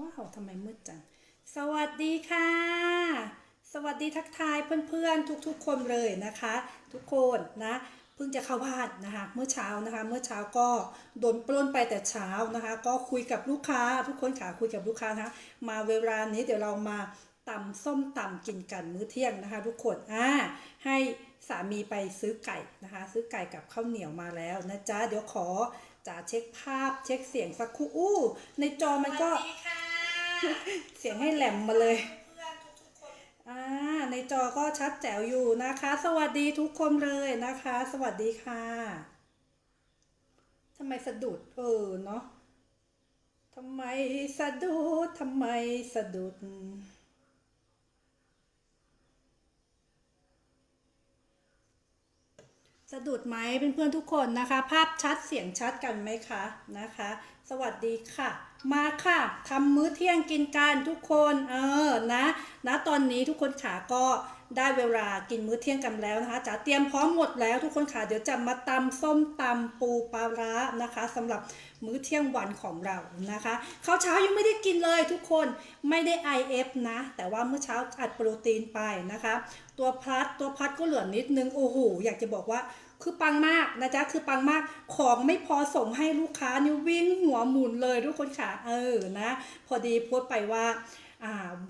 ว้าวทำไมมืดจัง สวัสดีค่ะ สวัสดีทักทายเพื่อนๆทุกๆ คนเลยนะคะ ทุกคนนะเพิ่งจะเข้าบ้านนะคะเมื่อเช้านะคะ เมื่อเช้าก็โดนปล้นไปแต่เช้านะคะ ก็คุยกับลูกค้าทุกคนค่ะคุยกับลูกค้านะคะมาเวลานี้เดี๋ยวเรามาตำส้มตำกินกันมื้อเที่ยงนะคะ ทุกคนอ่าให้สามีไปซื้อไก่นะคะ ซื้อไก่กับข้าวเหนียวมาแล้วนะจ๊ะเดี๋ยวขอจะเช็คภาพเช็คเสียงสักครู่อู้ในจอมันก็สวัสดีค่ะ เสียงให้แหลมมาเลยอ่าในจอก็ชัดแจ๋วอยู่นะคะ สวัสดีทุกคนเลยนะคะ สวัสดีค่ะทำไมสะดุดเออเนาะทำไมสะดุดทำไมสะดุดสะดุดไหมเป็นเพื่อนๆทุกคนนะคะ ภาพชัดเสียงชัดกันไหมคะนะคะ สวัสดีค่ะ มาค่ะทำมื้อเที่ยงกินกันทุกคนเออนะนะตอนนี้ทุกคนขาก็ได้เวลากินมื้อเที่ยงกันแล้วนะคะจ๋าเตรียมพร้อมหมดแล้วทุกคนขาเดี๋ยวจะมาตำส้มตำปูปลาร้านะคะสำหรับมื้อเที่ยงวันของเรานะคะข้าวเช้ายังไม่ได้กินเลยทุกคนไม่ได้ IF นะ แต่ว่าเมื่อเช้าอัดโปรตีนไปนะคะ ตัวพัดตัวพัดก็เหลือนิดนึงโอ้โหอยากจะบอกว่า คือปังมากนะจ๊ะคือปังมากของไม่พอส่งให้ลูกค้านี่วิ่งหัวหมุนเลยทุกคนค่ะ เออนะ พอดีโพสต์ไปว่าอ่า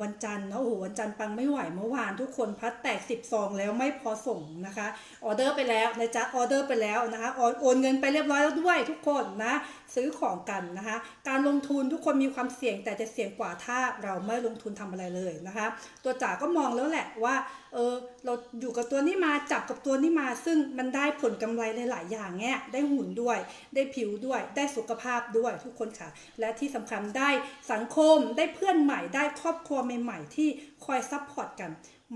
วันจันทร์เนอะโอ้โหวันจันทร์ปังไม่ไหวเมื่อวานทุกคนพัดแตกสิบซองแล้วไม่พอส่งนะคะออเดอร์ไปแล้วนะจ๊ะออเดอร์ไปแล้วนะคะโอนโอนเงินไปเรียบร้อยแล้วด้วยทุกคนนะซื้อของกันนะคะ การลงทุนทุกคนมีความเสี่ยงแต่จะเสี่ยงกว่าถ้าเราไม่ลงทุนทำอะไรเลยนะคะ ตัวจ๋าก็มองแล้วแหละว่าเออเราอยู่กับตัวนี้มาจับกับตัวนี้มาซึ่งมันได้ผลกำไรหลายๆอย่างเนี่ยได้หุ่นด้วย ได้ผิวด้วย ได้สุขภาพด้วยทุกคนค่ะ และที่สำคัญได้สังคมได้เพื่อนใหม่ได้ครอบครัวใหม่ๆ ที่คอยซัพพอร์ตกัน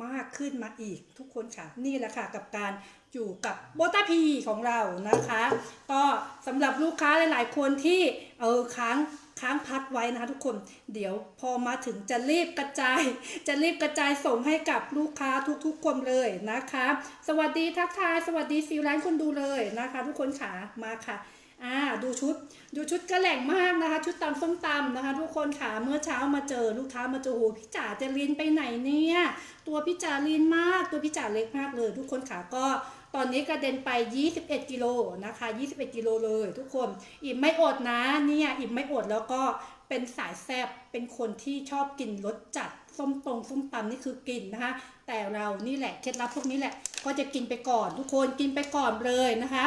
มากขึ้นมาอีกทุกคนค่ะ นี่แหละค่ะกับการอยู่กับโบตาพีของเรานะคะ ก็สำหรับลูกค้าหลาย ๆ คนที่เออค้างค้างพัดไว้นะคะทุกคนเดี๋ยวพอมาถึงจะรีบกระจาย จะรีบกระจายส่งให้กับลูกค้าทุกๆคนเลยนะคะ สวัสดีทักทาย สวัสดีฟิวร้านคนดูเลยนะคะ ทุกคนขามาค่ะ อ่าดูชุดดูชุดกระแหล่งมากนะคะ ชุดตำส้มตำนะคะ ทุกคนค่ะเมื่อเช้ามาเจอลูกค้ามาเจอโหพี่จ๋าจะลินไปไหนเนี่ย ตัวพี่จ๋าลินมาก ตัวพี่จ๋าเล็กมากเลย ทุกคนค่ะก็ตอนนี้กระเด็นไป 21 กิโลนะคะ 21 กิโลเลยทุกคน อิ่มไม่อดนะเนี่ยอิ่มไม่อดแล้วก็เป็นสายแซบเป็นคนที่ชอบกินรสจัดส้มตรงส้มตำนี่คือกินนะคะ แต่เรานี่แหละเคล็ดลับพวกนี้แหละ ก็จะกินไปก่อน ทุกคนกินไปก่อนเลยนะคะ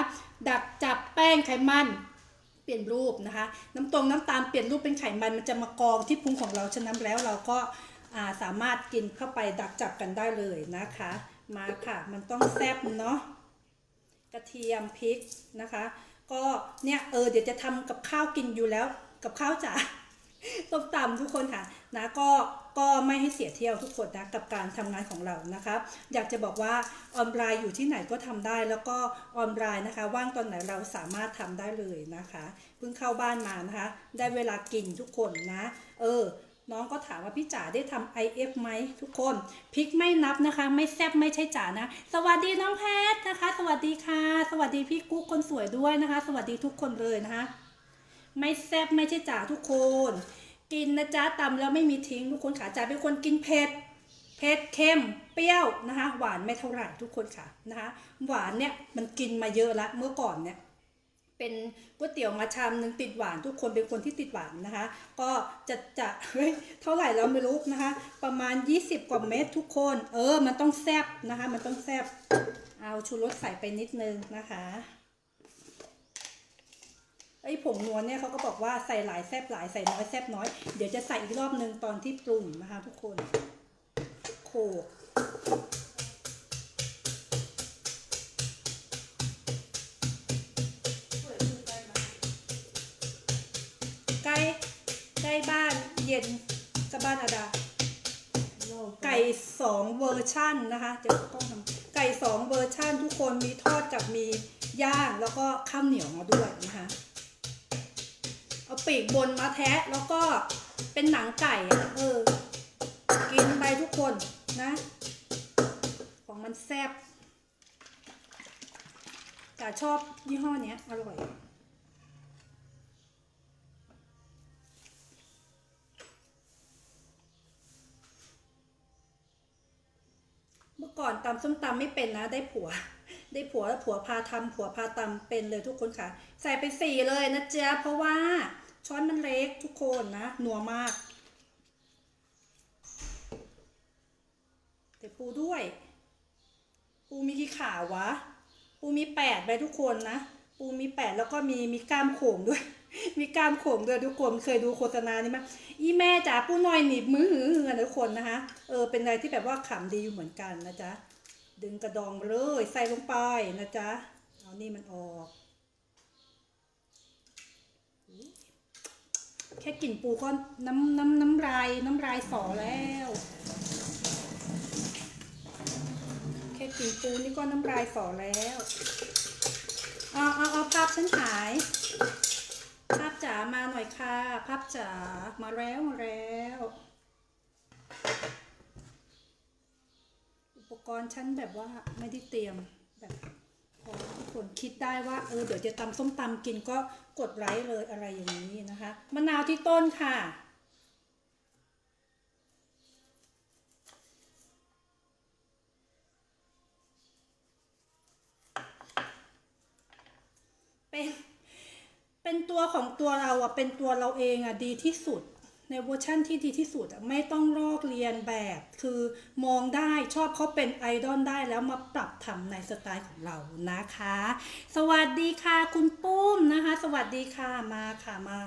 ดักจับแป้งไขมันเปลี่ยนรูปนะคะ น้ำตรงน้ำตาลเปลี่ยนรูปเป็นไขมันมันจะมากองที่พุงของเราฉะนั้นแล้วเราก็าสามารถกินเข้าไปดักจับกันได้เลยนะคะ มาค่ะมันต้องแซ่บเนาะกระเทียมพริกนะคะ ก็เนี่ยเออเดี๋ยวจะทำกับข้าวกินอยู่แล้วกับข้าวจ๋าต้มตำทุกคนค่ะนะก็ ก็ไม่ให้เสียเที่ยวทุกคนนะกับการทำงานของเรานะคะอยากจะบอกว่าออนไลน์อยู่ที่ไหนก็ทำได้ แล้วก็ออนไลน์นะคะ ว่างตอนไหนเราสามารถทำได้เลยนะคะเพิ่งเข้าบ้านมานะคะ ได้เวลากินทุกคนนะเออน้องก็ถามว่าพี่จ๋าได้ทำ IF ไหมทุกคนพริกไม่นับนะคะ ไม่แซบไม่ใช่จ๋านะ สวัสดีน้องแพทนะคะ สวัสดีค่ะ สวัสดีพี่กุ๊กคนสวยด้วยนะคะ สวัสดีทุกคนเลยนะคะ ไม่แซ่บไม่ใช่จ๋าทุกคน กินนะจ๊ะตำแล้วไม่มีทิ้งทุกคนค่ะจ๋าเป็นคนกินเผ็ดเผ็ดเค็มเปรี้ยวนะคะหวานไม่เท่าไหร่ทุกคนค่ะนะคะหวานเนี่ยมันกินมาเยอะละเมื่อก่อนเนี่ยเป็นก๋วยเตี๋ยวมาชามหนึ่งติดหวาน ทุกคนเป็นคนที่ติดหวานนะคะ ก็จะจะเฮ้ยเท่าไหร่เราไม่รู้นะคะ ประมาณ 20 กว่าเม็ดทุกคน เออ มันต้องแซบนะคะ มันต้องแซบเอาชูรสใส่ไปนิดนึงนะคะ อ้ผงนวลเนี่ยเขาก็บอกว่าใส่หลายแซบหลายใส่น้อยแซบน้อย เดี๋ยวจะใส่อีกรอบนึงตอนที่ปรุงนะคะทุกคน โขกใกล้ใกล้บ้านเย็นกับบ้านอาดา ไก่สองเวอร์ชั่นนะคะเดี๋ยวต้องทำไก่สองเวอร์ชั่นทุกคนมีทอดกับมีย่างแล้วก็ข้าวเหนียวมาด้วยนะคะ ปีกบนมาแทะแล้วก็เป็นหนังไก่อะเออ กินไปทุกคนนะ ของมันแซ่บแต่ชอบยี่ห้อนี้อร่อยเมื่อก่อนตำส้มตำไม่เป็นนะ ได้ผัว ได้ผัวแล้วผัวพาทำผัวพาตำเป็นเลยทุกคนค่ะ ใส่ไปสี่เลยนะเจ๊เพราะว่า ช้อนมันเล็กทุกคนนะนัวมากแต่ปูด้วย ปูมีกี่ขาวะ ปูมีแปดไปทุกคนนะ ปูมีแปดแล้วก็มีมีกล้ามโขงด้วย มีกล้ามโขงด้วยทุกคนเคยดูโฆษณานี้ไหมอีแม่จ๋าปูน้อยหนีบมือหือกันทุกคนนะคะ เออเป็นอะไรที่แบบว่าขำดีอยู่เหมือนกันนะจ๊ะ ดึงกระดองเลยใส่ลงไปนะจ๊ะ เอานี่มันออกอุ๊ย แค่กลิ่นปูก็น้ำน้ำน้ำลายน้ำลายสอแล้ว แค่กลิ่นปูนี่ก็น้ำลายสอแล้วเอาเอาเอาภาพฉันหาย ภาพจ๋ามาหน่อยค่ะ ภาพจ๋ามาแล้วมาแล้ว อุปกรณ์ฉันแบบว่าไม่ได้เตรียมแบบ พอทุกคนคิดได้ว่า เออเดี๋ยวจะตำส้มตำกินก็กดไลค์เลยอะไรอย่างนี้นะคะมะนาวที่ต้นค่ะ เป็นเป็นตัวของตัวเราอะเป็นตัวเราเองอะดีที่สุด ในเวอร์ชั่นที่ดีที่สุดไม่ต้องลอกเรียนแบบ คือมองได้ชอบเขาเป็นไอดอลได้แล้วมาปรับทำในสไตล์ของเรานะคะ สวัสดีค่ะคุณปุ้มนะคะ สวัสดีค่ะมาค่ะมา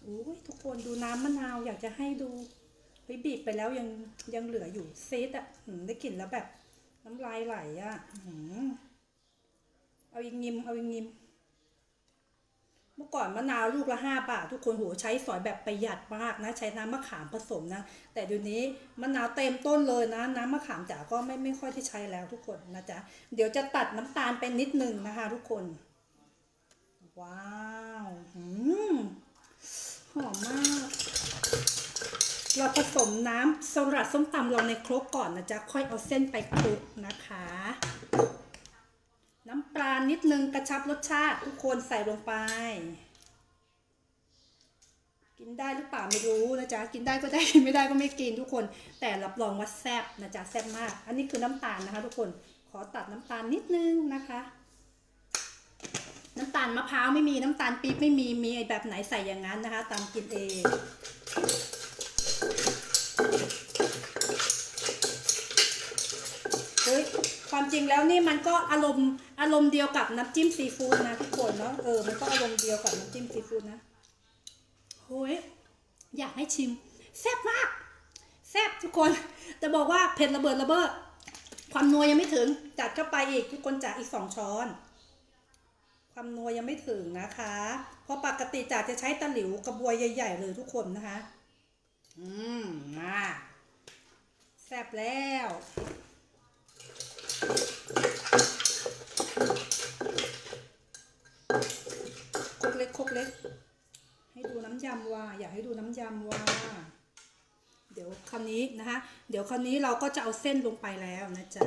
โอ้ยทุกคนดูน้ำมะนาวอยากจะให้ดูเฮ้ยบีบไปแล้วยังยังเหลืออยู่เซตอะได้กลิ่นแล้วแบบ น้ำลายไหลอะเอาอีกงิมเอาอีกงิม มื่อก่อนมะนาวลูกละห้าบาท ทุกคนโหใช้สอยแบบประหยัดมากนะใช้น้ำมะขามผสมนะ แต่เดี๋ยวนี้มะนาวเต็มต้นเลยนะ น้ำมะขามจ๋าก็ไม่ไม่ค่อยที่ใช้แล้วทุกคนนะจ๊ะเดี๋ยวจะตัดน้ำตาลไปนิดนึงนะคะ ทุกคน ว้าวหืมหอมมาก เราผสมน้ำสำหรับส้มตำเราในครกก่อนนะจ๊ะค่อยเอาเส้นไปคลุกนะคะ ลานิดนึงกระชับรสชาติ ทุกคนใส่ลงไป กินได้หรือเปล่าไม่รู้นะจ๊ะ กินได้ก็ได้กินไม่ได้ก็ไม่กินทุกคน แต่รับรองว่าแซ่บนะจ๊ะแซ่บมาก อันนี้คือน้ำตาลนะคะ ทุกคนขอตัดน้ำตาลนิดนึงนะคะ น้ำตาลมะพร้าวไม่มีน้ำตาลปี๊บไม่มีมีแบบไหนใส่อย่างนั้นนะคะ ตามกินเองเฮ้ยความจริงแล้วนี่มันก็อารมณ์ อารมณ์เดียวกับน้ำจิ้มซีฟู้ดนะทุกคนเนาะเออมันก็อารมณ์เดียวกับน้ำจิ้มซีฟู้ดนะโอ้ยอยากให้ชิมแซ่บมากแซ่บทุกคนแต่บอกว่าเผ็ดระเบิดระเบ้อความนัวยังไม่ถึง จัดเข้าไปอีกทุกคนจัดอีกสองช้อน ความนัวยังไม่ถึงนะคะ เพราะปกติจ๋าจะใช้ตะหลิวกระบวยใหญ่ ๆ เลยทุกคนนะคะ อืมมาแซ่บแล้ว ครกเล็กครกเล็ก ให้ดูน้ำยำว่า อยากให้ดูน้ำยำว่า เดี๋ยวคราว นะคะ เดี๋ยวคราวนี้เราก็จะเอาเส้นลงไปแล้วนะจ๊ะ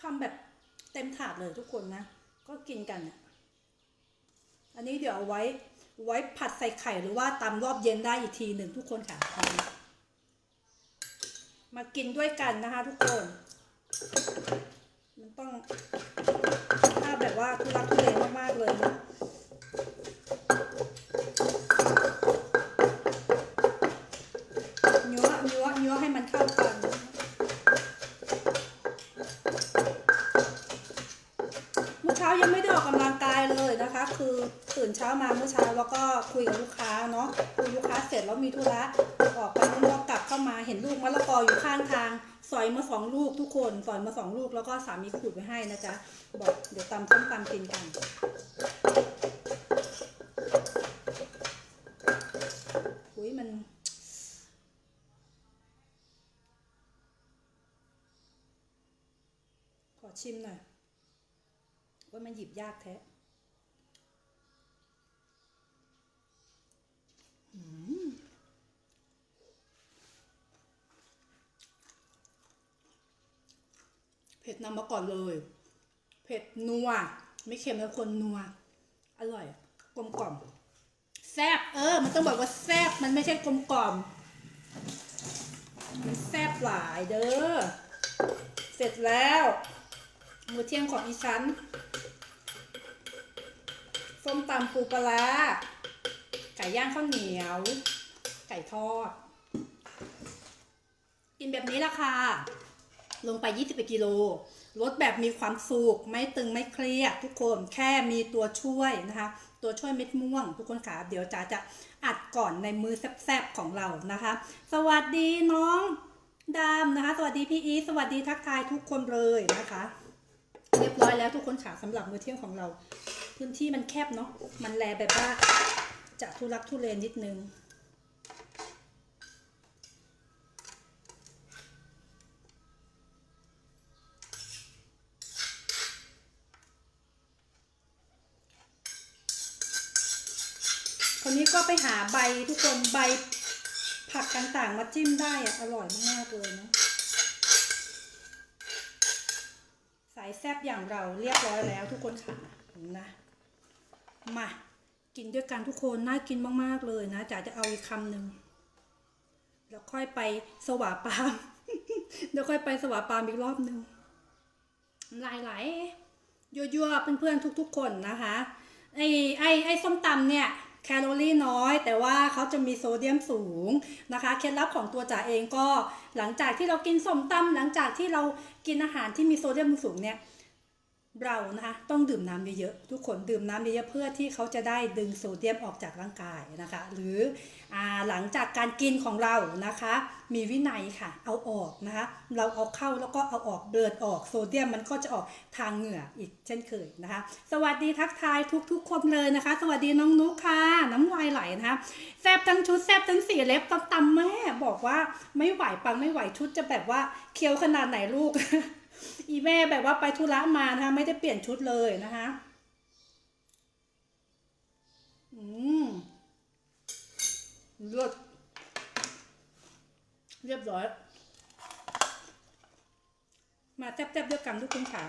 ทำแบบเต็มถาดเลยทุกคนนะ ก็กินกันอะอันนี้เดี๋ยวเอาไว้ไว้ผัดใส่ไข่หรือว่าตำรอบเย็นได้อีกทีหนึ่งทุกคนค่ะ มากินด้วยกันนะคะทุกคน มันต้องถ้าแบบว่าทุรักทุเลมากๆเลยนะ ตื่นเช้ามาเมื่อเช้าแล้วก็คุยกับลูกค้าเนาะคุยลูกค้าเสร็จแล้วมีธุระออกไปข้างนอกกลับเข้ามาเห็นลูกมะละกออยู่ข้างทางสอยมาสองลูกทุกคนสอยมาสองลูกแล้วก็สามีขูดไว้ให้นะจ๊ะบอกเดี๋ยวตำส้มตำกินกันอุ้ยมันขอชิมหน่อยว่ามันหยิบยากแท้อืม เผ็ดนำมาก่อนเลย เผ็ดนัว ไม่เค็มแล้วคนนัว อร่อย กลมกล่อม แซ่บ เออ มันต้องบอกว่าแซ่บ มันไม่ใช่กลมกล่อม มันแซ่บหลายเด้อ เสร็จแล้วมื้อเที่ยงของอีฉันส้มตำปูปลาร้า ก่ย่างข้าวเหนียว ไก่ทอด กินแบบนี้ละค่ะ ลงไป 21กิโลลดแบบมีความสุขไม่ตึงไม่เครียดทุกคนแค่มีตัวช่วยนะคะ ตัวช่วยเม็ดม่วง ทุกคนค่ะเดี๋ยวจ๋าจะอัดก่อนในมือแซบๆของเรานะคะ สวัสดีน้องดามนะคะ สวัสดีพี่อีสวัสดีทักทายทุกคนเลยนะคะ เรียบร้อยแล้วทุกคนค่ะสำหรับมือเที่ยงของเรา พื้นที่มันแคบเนาะมันแลแบบว่า จะทุลักทุเลนิดนึง คนนี้ก็ไปหาใบทุกคนใบผักต่างๆ มาจิ้มได้อะอร่อยมากๆเลยเนาะสายแซบอย่างเราเรียบร้อยแล้วทุกคนค่ะนะมา กินด้วยกันทุกคนน่ากินมากๆเลยนะจ๋าจะเอาอีกคำหนึ่งแล้วค่อยไปสวาปามเดี๋ยวค่อยไปสวาปามอีกรอบหนึ่งน้ำลายไหลยั่วๆเพื่อนๆทุก ๆ คนนะคะไอ้ไอ้ไอ้ส้มตำเนี่ยแคลอรี่น้อย แต่ว่าเขาจะมีโซเดียมสูงนะคะเคล็ดลับของตัวจ๋าเองก็หลังจากที่เรากินส้มตำหลังจากที่เรากินอาหารที่มีโซเดียมสูงเนี่ย เรานะคะต้องดื่มน้ำเยอะๆทุกคนดื่มน้ำเยอะๆเพื่อที่เขาจะได้ดึงโซเดียมออกจากร่างกายนะคะ หรืออาหลังจากการกินของเรานะคะ มีวินัยค่ะ เอาออกนะคะ เราเอาเข้าแล้วก็เอาออกเดินออกโซเดียมมันก็จะออกทางเหงื่ออีกเช่นเคยนะคะ สวัสดีทักทายทุกๆคนเลยนะคะ สวัสดีน้องนุ๊กค่ะ น้ำลายไหลนะคะแซบทั้งชุดแซบทั้งสีเล็บตำตำแม่บอกว่าไม่ไหวปังไม่ไหวชุดจะแบบว่าเคี้ยวขนาดไหนลูก อีแม่แบบว่าไปธุระมานะคะไม่ได้เปลี่ยนชุดเลยนะคะอืมเลือดเรียบร้อย มาแทบๆด้วกันทุกคนค่ะ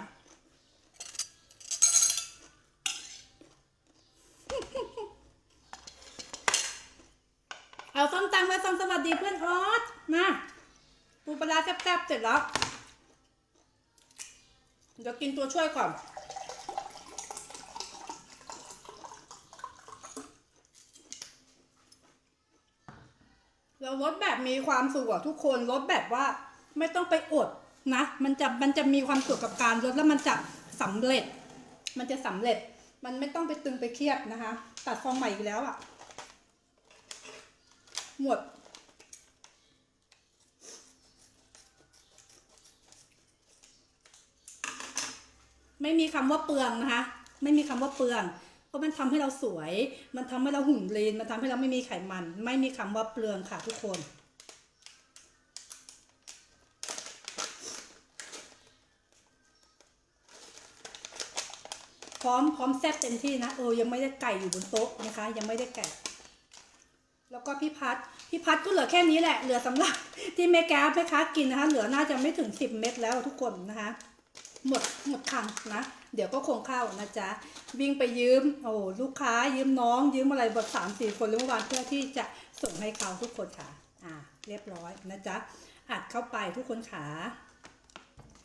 เอาส้มตำมาส้มสวัสดีเพื่อนออสมาปูปลาแซ่บๆเสร็จแล้ว ดี๋ยวกินตัวช่วยก่อน เราลดแบบมีความสุขอะทุกคนลดแบบว่าไม่ต้องไปอดนะ มันจะมันจะมีความสุขกับการลดแล้วมันจะสำเร็จ มันจะสำเร็จ มันไม่ต้องไปตึงไปเครียดนะคะ ตัดฟองใหม่อีกแล้วอะหมด ไม่มีคำว่าเปลืองนะคะ ไม่มีคำว่าเปลือง เพราะมันทำให้เราสวย มันทำให้เราหุ่นเลนมันทำให้เราไม่มีไขมัน ไม่มีคำว่าเปลืองค่ะทุกคน พร้อมพร้อมแซ่บเต็มที่นะ เออ ยังไม่ได้ไก่อยู่บนโต๊ะนะคะ ยังไม่ได้ไก่ แล้วก็พี่พัดพี่พัดก็เหลือแค่นี้แหละ เหลือสำหรับที่แม่แก้วแม่ค้ากินนะคะ เหลือน่าจะไม่ถึงสิบเม็ดแล้วทุกคนนะคะ หมดหมดคังนะ เดี๋ยวก็คงเข้านะจ๊ะ วิ่งไปยืม โอ้ลูกค้ายืมน้อง ยืมอะไรบทสามสี่คนเมื่อวานเพื่อที่จะส่งให้เขาทุกคนค่ะ อ่า เรียบร้อยนะจ๊ะ อัดเข้าไปทุกคนขา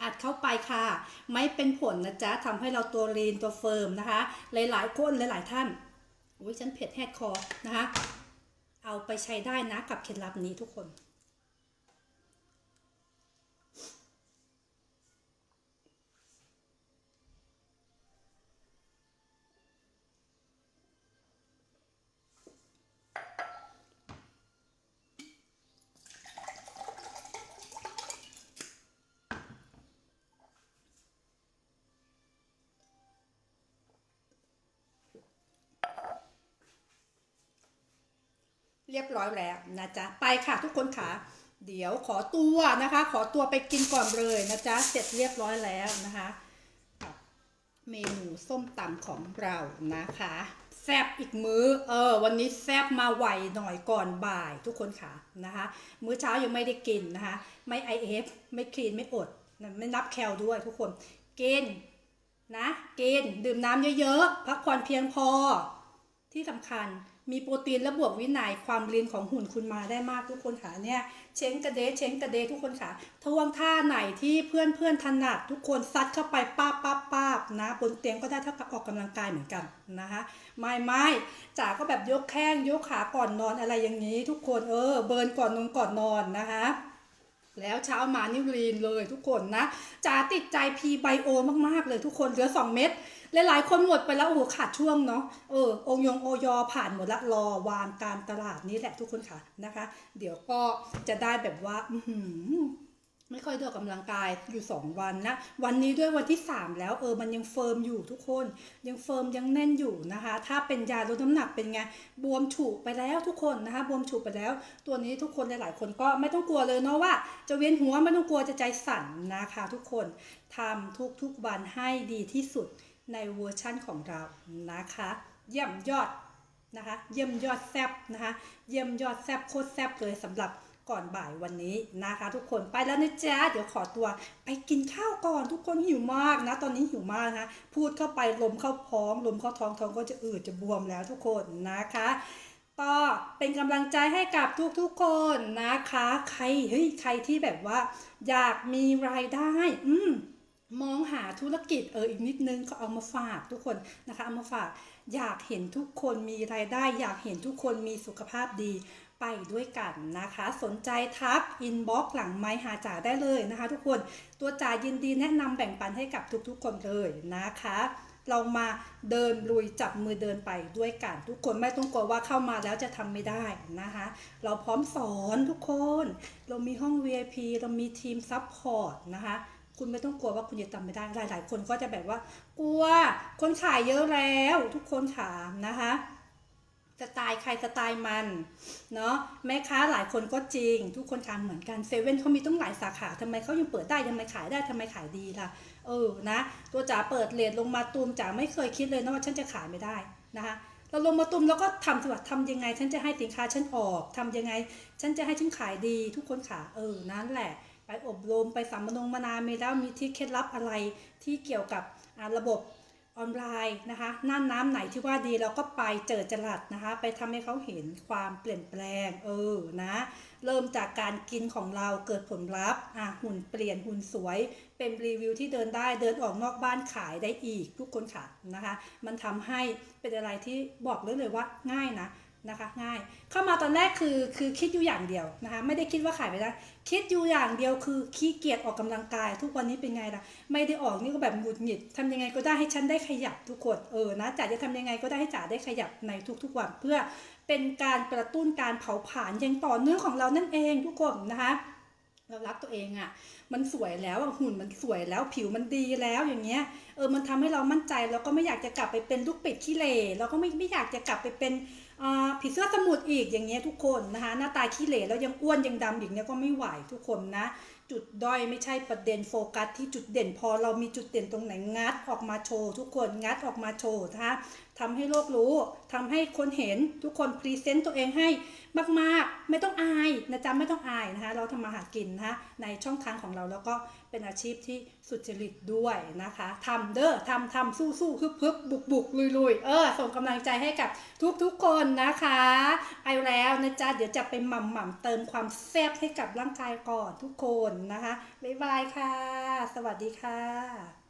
อัดเข้าไปค่ะ ไม่เป็นผลนะจ๊ะทำให้เราตัวลีนตัวเฟิร์มนะคะ หลายๆคนหลายๆท่านอุ้ยฉันเผ็ดแหกคอนะคะ เอาไปใช้ได้นะกับเคล็ดลับนี้ทุกคน เรียบร้อยแล้วนะจ๊ะไปค่ะทุกคนค่ะ เดี๋ยวขอตัวนะคะ ขอตัวไปกินก่อนเลยนะจ๊ะเสร็จเรียบร้อยแล้วนะคะเมนูส้มตำของเรานะคะ แซบอีกมื้อเออวันนี้แซบมาไวหน่อยก่อนบ่ายทุกคนค่ะนะคะ มื้อเช้ายังไม่ได้กินนะคะ ไม่ IF ไม่คลีนไม่อด ไม่นับแคลด้วยทุกคนกินนะกินดื่มน้ำเยอะๆ พักผ่อนเพียงพอที่สำคัญ มีโปรตีนและบวกวินัยความเลียนของหุ่นคุณมาได้มากทุกคนค่ะเนี่ยเช้งกระเดะเช้งกระเดะทุกคนค่ะทวงท่าไหนที่เพื่อนเพื่อนถนัดทุกคนซัดเข้าไปป้าป้าป้าบนะบนเตียงก็ได้เท่ากับออกกำลังกายเหมือนกันนะคะไม่ไม่จ๋าก็แบบยกแข้งยกขาก่อนนอนอะไรอย่างนี้ ทุกคนเออเบิร์นก่อนนอนก่อนนอนนะคะ แล้วเช้ามานิวลีนเลยทุกคนนะจ๋าติดใจพีไบโอมากๆเลยทุกคนเหลือ 2 เม็ดหลายๆคนหมดไปแล้วโอ้โหขาดช่วงเนาะเออองยงโอยอผ่านหมดละรอวางการตลาดนี้แหละทุกคนค่ะนะคะ เดี๋ยวก็จะได้แบบว่าอื ไม่ค่อยได้ออกกำลังกายอยู่2วันนะวันนี้ด้วยวันที่3แล้วเออมันยังเฟิร์มอยู่ทุกคน ยังเฟิร์มยังแน่นอยู่นะคะ ถ้าเป็นยาลดน้ำหนักเป็นไงบวมฉุไปแล้วทุกคนนะคะบวมฉุไปแล้ว ตัวนี้ทุกคนหลายๆ คนก็ไม่ต้องกลัวเลยเนาะว่า จะเวียนหัวไม่ต้องกลัวจะใจสั่นนะคะทุกคนทำทุกๆวันให้ดีที่สุดในเวอร์ชั่นของเรานะคะ เยี่ยมยอดนะคะ เยี่ยมยอดแซบนะคะ เยี่ยมยอดแซบโคตรแซบเลยสำหรับ ก่อนบ่ายวันนี้นะคะ ทุกคนไปแล้วนะจ๊ะเดี๋ยวขอตัวไปกินข้าวก่อนทุกคนหิวมากนะ ตอนนี้หิวมากนะ พูดเข้าไปลมเข้าท้องลมเข้าท้องท้องก็จะอืดจะบวมแล้วทุกคนนะคะก็เป็นกำลังใจให้กับทุกๆคนนะคะ ใครเฮ้ยใครที่แบบว่า อยากมีรายได้ อืมมองหาธุรกิจเอออีกนิดนึงก็เอามาฝากทุกคนนะคะเอามาฝาก อยากเห็นทุกคนมีรายได้ อยากเห็นทุกคนมีสุขภาพดี ไปด้วยกันนะคะ สนใจทักอินบ็อกหลังไมค์หาจ๋าได้เลยนะคะ ทุกคนตัวจ๋ายินดีแนะนำแบ่งปันให้กับทุกๆ คนเลยนะคะเรามาเดินลุยจับมือเดินไปด้วยกัน ทุกคนไม่ต้องกลัวว่าเข้ามาแล้วจะทำไม่ได้นะคะ เราพร้อมสอนทุกคน เรามีห้อง VIP เรามีทีมซัพพอร์ตนะคะ คุณไม่ต้องกลัวว่าคุณจะทำไม่ได้หลาย ๆ คนก็จะแบบว่ากลัวคนขายเยอะแล้ว ทุกคนถามนะคะ สไตล์ใครสไตล์มันเนาะแม่ค้าหลายคนก็จริง ทุกคนทำเหมือนกันเซเว่นเขามีต้องหลายสาขาทำไมเขายังเปิดได้ทำไมขายได้ทำไมขายดีล่ะเออนะ ตัวจ๋าเปิดเลทลงมาตูมจ๋าไม่เคยคิดเลยนะว่าฉันจะขายไม่ได้นะคะเราลงมาตูมแล้วก็ทำสิว่าทำยังไง ฉันจะให้สินค้าฉันออกทำยังไง ฉันจะให้ฉันขายดีทุกคนขาเออนั่นแหละ ไปอบรมไปสัมมนงมนามีแล้วมีที่เคล็ดลับอะไรที่เกี่ยวกับระบบ ออนไลน์นะคะน่านน้ำไหนที่ว่าดีเราก็ไปเจอจรัสนะคะ ไปทำให้เขาเห็นความเปลี่ยนแปลงเออนะเริ่มจากการกินของเราเกิดผลลัพธ์อะหุ่นเปลี่ยนหุ่นสวย เป็นรีวิวที่เดินได้เดินออกนอกบ้านขายได้อีกทุกคนค่ะนะคะ มันทำให้เป็นอะไรที่บอกเลยเลยว่าง่ายนะ นะคะง่ายเข้ามาตอนแรกคือคือคิดอยู่อย่างเดียวนะคะไม่ได้คิดว่าขายไม่ได้คิดอยู่อย่างเดียวคือขี้เกียจออกกำลังกาย ทุกวันนี้เป็นไงล่ะไม่ได้ออกนี่ก็แบบหงุดหงิดทำยังไงก็ได้ให้ฉันได้ขยับทุกคนเออนะจ๋าจะทำยังไงก็ได้ให้จ๋าได้ขยับในทุกๆวันเพื่อเป็นการกระตุ้นการเผาผลาญย่างต่อเนื่องของเรานั่นเองทุกคนนะคะเรารักตัวเองอะ่ะ มันสวยแล้วหุ่นมันสวยแล้วผิวมันดีแล้วอย่างเงี้ย เออ มันทำให้เรามั่นใจ แล้วก็ไม่อยากจะกลับไปเป็นลูกเป็ดขี้เหร่เราก็ไม่ไม่อยากจะกลับไปเป็น ผีเสื้อสมุทรอีกอย่างเงี้ยทุกคนนะคะ หน้าตาขี้เหร่แล้วยังอ้วนยังดำอย่างเงี้ยก็ไม่ไหวทุกคนนะ จุดด้อยไม่ใช่ประเด็นโฟกัสที่จุดเด่นพอเรามีจุดเด่นตรงไหนงัดออกมาโชว์ทุกคนงัดออกมาโชว์นะคะทำให้โลกรู้ทำให้คนเห็นทุกคนพรีเซนต์ตัวเองให้มากๆ ไม่ต้องอายนะจ๊ะไม่ต้องอายนะคะ เราทำมาหากินนะคะในช่องทางของเราแล้วก็เป็นอาชีพที่สุจริตด้วยนะคะทำเด้อทำทำสู้สู้ฮึบฮึบบุกบุกลุยลุยเออส่งกำลังใจให้กับทุกๆคนนะคะไปแล้วนะจ๊ะเดี๋ยวจะไปหม่ำหม่ำเติมความแซ่บให้กับร่างกายก่อนทุกคนนะคะบ๊ายบายค่ะ สวัสดีค่ะ